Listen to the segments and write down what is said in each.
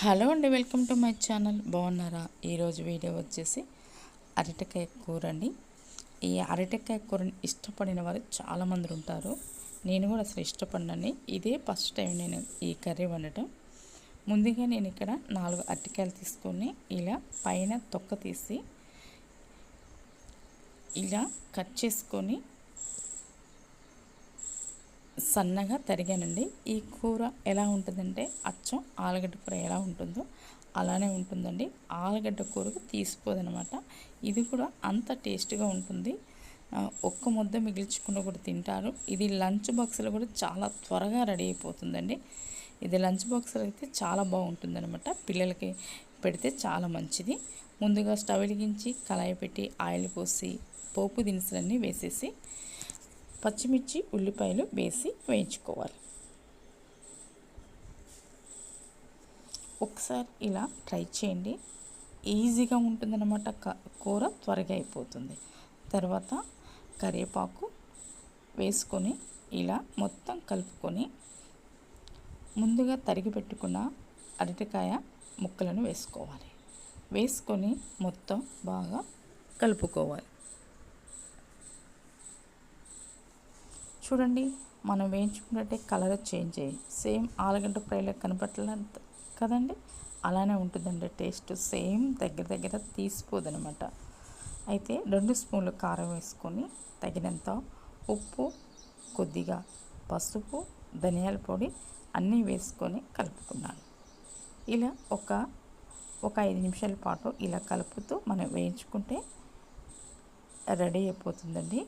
Hello అండి welcome to my channel. బాగున్నారా? ఈరోజు వీడియో వచ్చేసి అరటికాయ కూర అండి. ఈ అరటికాయ కూరని ఇష్టపడిన వారు చాలామంది ఉంటారు. నేను కూడా అసలు ఇష్టపడినని. ఇదే ఫస్ట్ టైం నేను ఈ కర్రీ వండటం. ముందుగా నేను ఇక్కడ నాలుగు అరటికాయలు తీసుకొని ఇలా పైన తొక్క తీసి ఇలా కట్ చేసుకొని సన్నగా తరిగానండి. ఈ కూర ఎలా ఉంటుందంటే అచ్చం ఆలుగడ్డ కూర ఎలా ఉంటుందో అలానే ఉంటుందండి. ఆలుగడ్డ కూరకు తీసిపోదనమాట. ఇది కూడా అంత టేస్ట్గా ఉంటుంది. ఒక్క ముద్ద మిగిల్చుకుని కూడా తింటారు. ఇది లంచ్ బాక్స్లో కూడా చాలా త్వరగా రెడీ అయిపోతుందండి. ఇది లంచ్ బాక్స్లో అయితే చాలా బాగుంటుంది అనమాట పిల్లలకి పెడితే చాలా మంచిది. ముందుగా స్టవ్ వెలిగించి కళాయి పెట్టి ఆయిల్ పోసి పోపు దినుసులన్నీ వేసేసి పచ్చిమిర్చి ఉల్లిపాయలు వేసి వేయించుకోవాలి. ఒకసారి ఇలా ట్రై చేయండి. ఈజీగా ఉంటుందన్నమాట కూర త్వరగా అయిపోతుంది. తర్వాత కరివేపాకు వేసుకొని ఇలా మొత్తం కలుపుకొని ముందుగా తరిగి పెట్టుకున్న అరటికాయ ముక్కలను వేసుకోవాలి. వేసుకొని మొత్తం బాగా కలుపుకోవాలి. చూడండి మనం వేయించుకున్నట్టే కలర్ చేంజ్ అయ్యి సేమ్ ఆలుగడ్డ ఫ్రైలో కనపట్టలేదు కదండి? అలానే ఉంటుందండి టేస్ట్. సేమ్ దగ్గర దగ్గర తీసిపోదనమాట. అయితే రెండు స్పూన్లు కారం వేసుకొని తగినంత ఉప్పు కొద్దిగా పసుపు ధనియాల పొడి అన్నీ వేసుకొని కలుపుకున్నాను. ఇలా ఒక ఒక ఐదు నిమిషాల పాటు ఇలా కలుపుతూ మనం వేయించుకుంటే రెడీ అయిపోతుందండి.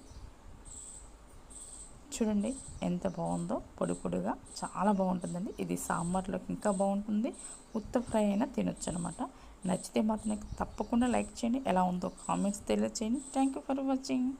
చూడండి ఎంత బాగుందో. పొడి పొడిగా చాలా బాగుంటుందండి. ఇది సాంబార్లోకి ఇంకా బాగుంటుంది. ఉత్త ఫ్రై అయినా తినొచ్చు అనమాట నచ్చితే మాత్రం తప్పకుండా లైక్ చేయండి. ఎలా ఉందో కామెంట్స్ తెలియచేయండి. Thank you for watching.